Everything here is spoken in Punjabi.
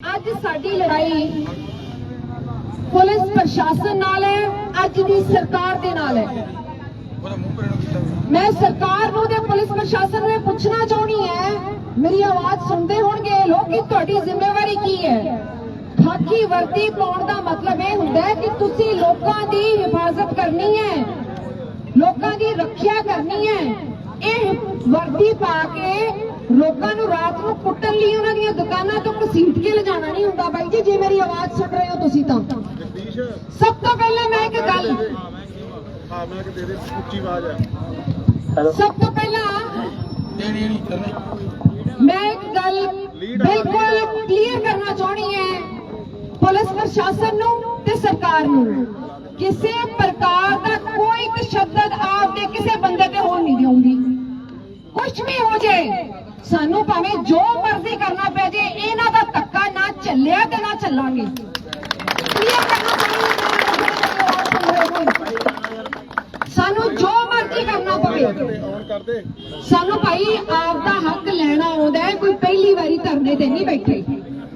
ਅੱਜ ਸਾਡੀ ਲੜਾਈ ਪੁਲਿਸ ਪ੍ਰਸ਼ਾਸਨ ਨਾਲ ਹੈ ਅੱਜ ਦੀ ਸਰਕਾਰ ਦੇ ਨਾਲ ਹੈ। ਮੈਂ ਸਰਕਾਰ ਨੂੰ ਤੇ ਪੁਲਿਸ ਪ੍ਰਸ਼ਾਸਨ ਨੂੰ ਪੁੱਛਣਾ ਚਾਹੁੰਦੀ ਹੈ ਮੇਰੀ ਆਵਾਜ਼ ਸੁਣਦੇ ਹੋਣਗੇ ਲੋਕ ਕਿ ਤੁਹਾਡੀ ਜ਼ਿੰਮੇਵਾਰੀ ਕੀ ਹੈ? ਖਾਕੀ ਵਰਦੀ ਪਾਉਣ ਦਾ ਮਤਲਬ ਇਹ ਹੁੰਦਾ ਹੈ ਕਿ ਤੁਸੀਂ ਲੋਕਾਂ ਦੀ ਹਿਫਾਜ਼ਤ ਕਰਨੀ ਹੈ ਲੋਕਾਂ ਦੀ ਰੱਖਿਆ ਕਰਨੀ ਹੈ। ਇਹ ਵਰਦੀ ਪਾ ਕੇ ਲੋਕਾਂ ਨੂੰ ਰਾਤ ਨੂੰ ਕੁੱਟਣ ਲਈ ਦੀਆਂ ਦੁਕਾਨਾਂ ਤੋਂ ਘਸੀਟ ਕੇ ਲਿਜਾਣਾ ਨਹੀਂ ਹੁੰਦਾ ਬਾਈ ਜੀ ਜੇ ਮੇਰੀ ਆਵਾਜ਼ ਸੁਣ ਰਹੇ ਹੋ ਤੁਸੀਂ ਤਾਂ। ਸਭ ਤੋਂ ਪਹਿਲਾਂ ਮੈਂ ਇੱਕ ਗੱਲ ਹਾਂ ਮੈਂ ਕਿ ਤੇਰੇ ਉੱਚੀ ਆਵਾਜ਼ ਹੈ ਸਭ ਤੋਂ ਪਹਿਲਾਂ ਮੈਂ ਇੱਕ ਗੱਲ ਬਿਲਕੁਲ ਕਲੀਅਰ ਕਰਨਾ ਚਾਹਣੀ ਹੈ ਪੁਲਿਸ ਪ੍ਰਸ਼ਾਸਨ ਨੂੰ ਤੇ ਸਰਕਾਰ ਨੂੰ। ਕਿਸੇ ਕੁਝ ਵੀ ਹੋ ਜੇ। ਸਾਨੂੰ ਭਾਵੇਂ ਜੋ ਮਰਜ਼ੀ ਕਰਨਾ ਪੈ ਜੇ, ਇਹਨਾਂ ਦਾ ਧੱਕਾ ਨਾ ਚੱਲਿਆ ਤੇ ਨਾ ਚੱਲਾਂਗੇ ਸਾਨੂੰ ਜੋ ਮਰਜ਼ੀ ਕਰਨਾ ਪਵੇ। ਸਾਨੂੰ ਭਾਈ, ਆਪ ਦਾ ਹੱਕ ਲੈਣਾ ਆਉਂਦਾ ਕੋਈ ਪਹਿਲੀ ਵਾਰੀ ਧਰਨੇ ਤੇ ਨਹੀਂ ਬੈਠੇ।